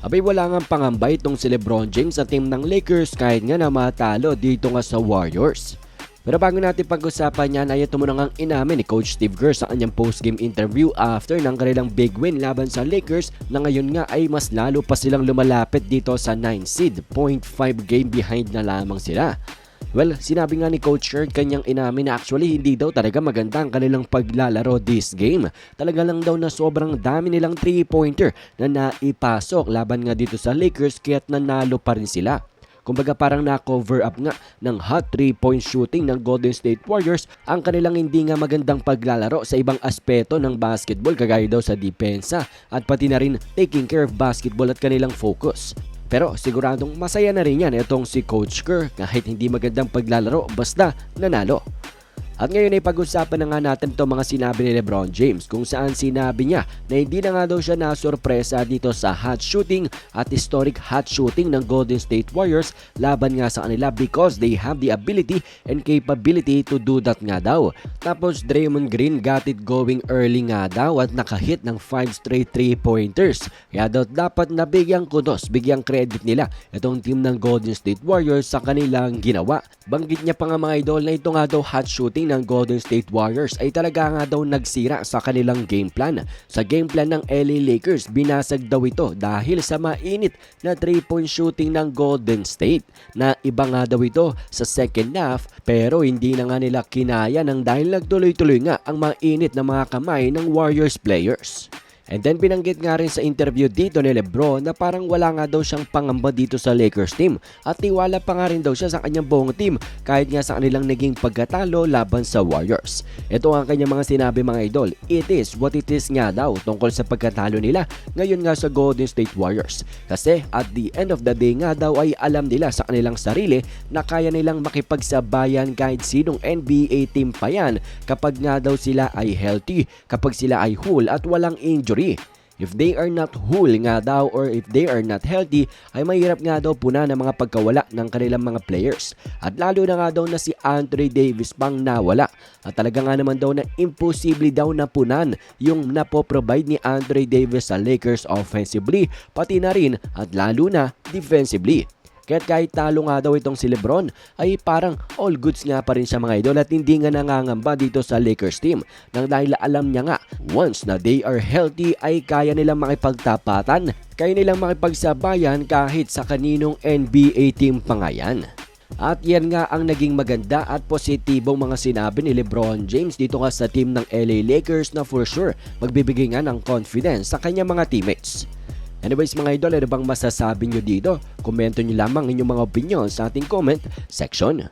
Abay wala nga pangamba itong si Lebron James sa team ng Lakers kahit nga na matalo dito nga sa Warriors. Pero bago natin pag-usapan yan ay ito muna ngang inamin ni Coach Steve Kerr sa kanyang post-game interview after ng kanilang big win laban sa Lakers na ngayon nga ay mas lalo pa silang lumalapit dito sa 9 seed, 0.5 game behind na lamang sila. Well, sinabi nga ni Coach Kerr kanyang inamin na actually hindi daw talaga maganda ang kanilang paglalaro this game. Talaga lang daw na sobrang dami nilang 3-pointer na naipasok laban nga dito sa Lakers kaya't nanalo pa rin sila. Kumbaga parang na-cover up nga ng hot 3-point shooting ng Golden State Warriors ang kanilang hindi nga magandang paglalaro sa ibang aspeto ng basketball kagaya daw sa depensa at pati na rin taking care of basketball at kanilang focus. Pero siguradong masaya na rin yan itong si Coach Kerr kahit hindi magandang paglalaro basta nanalo. At ngayon ay pag-usapan na nga natin itong mga sinabi ni Lebron James kung saan sinabi niya na hindi na nga daw siya nasurpresa dito sa hot shooting at historic hot shooting ng Golden State Warriors laban nga sa kanila because they have the ability and capability to do that nga daw. Tapos Draymond Green got it going early nga daw at nakahit ng 5 straight 3-pointers. Kaya daw dapat nabigyang kudos, bigyang credit nila itong team ng Golden State Warriors sa kanilang ginawa. Banggit niya pa nga mga idol na ito nga daw hot shooting ng Golden State Warriors ay talaga nga daw nagsira sa kanilang game plan. Sa game plan ng LA Lakers, binasag daw ito dahil sa mainit na 3-point shooting ng Golden State na iba nga daw ito sa second half pero hindi na nga nila kinaya ng dahil nagtuloy-tuloy nga ang mainit na mga kamay ng Warriors players. And then binanggit nga rin sa interview dito ni Lebron na parang wala nga daw siyang pangamba dito sa Lakers team at tiwala pa nga rin daw siya sa kanyang buong team kahit nga sa kanilang naging pagkatalo laban sa Warriors. Ito ang kanyang mga sinabi mga idol, it is what it is nga daw tungkol sa pagkatalo nila ngayon nga sa Golden State Warriors. Kasi at the end of the day nga daw ay alam nila sa kanilang sarili na kaya nilang makipagsabayan kahit sinong NBA team pa yan kapag nga daw sila ay healthy, kapag sila ay whole at walang injury. If they are not whole nga daw or if they are not healthy, ay mahirap nga daw puna ng mga pagkawala ng kanilang mga players. At lalo na nga daw na si Anthony Davis pang nawala. At talaga nga naman daw na imposible daw na punan yung napoprovide ni Anthony Davis sa Lakers offensively, pati na rin at lalo na defensively. Kaya't kahit talo nga daw itong si Lebron ay parang all goods nga pa rin siya mga idol at hindi nga nangangamba dito sa Lakers team nang dahil alam niya nga once na they are healthy ay kaya nilang makipagtapatan, kaya nilang makipagsabayan kahit sa kaninong NBA team pa nga yan. At yan nga ang naging maganda at positibong mga sinabi ni Lebron James dito nga sa team ng LA Lakers na for sure magbibigay nga ng confidence sa kanyang mga teammates. Anyways mga idol, ano bang masasabi nyo dito? Komento nyo lamang inyong mga opinion sa ating comment section.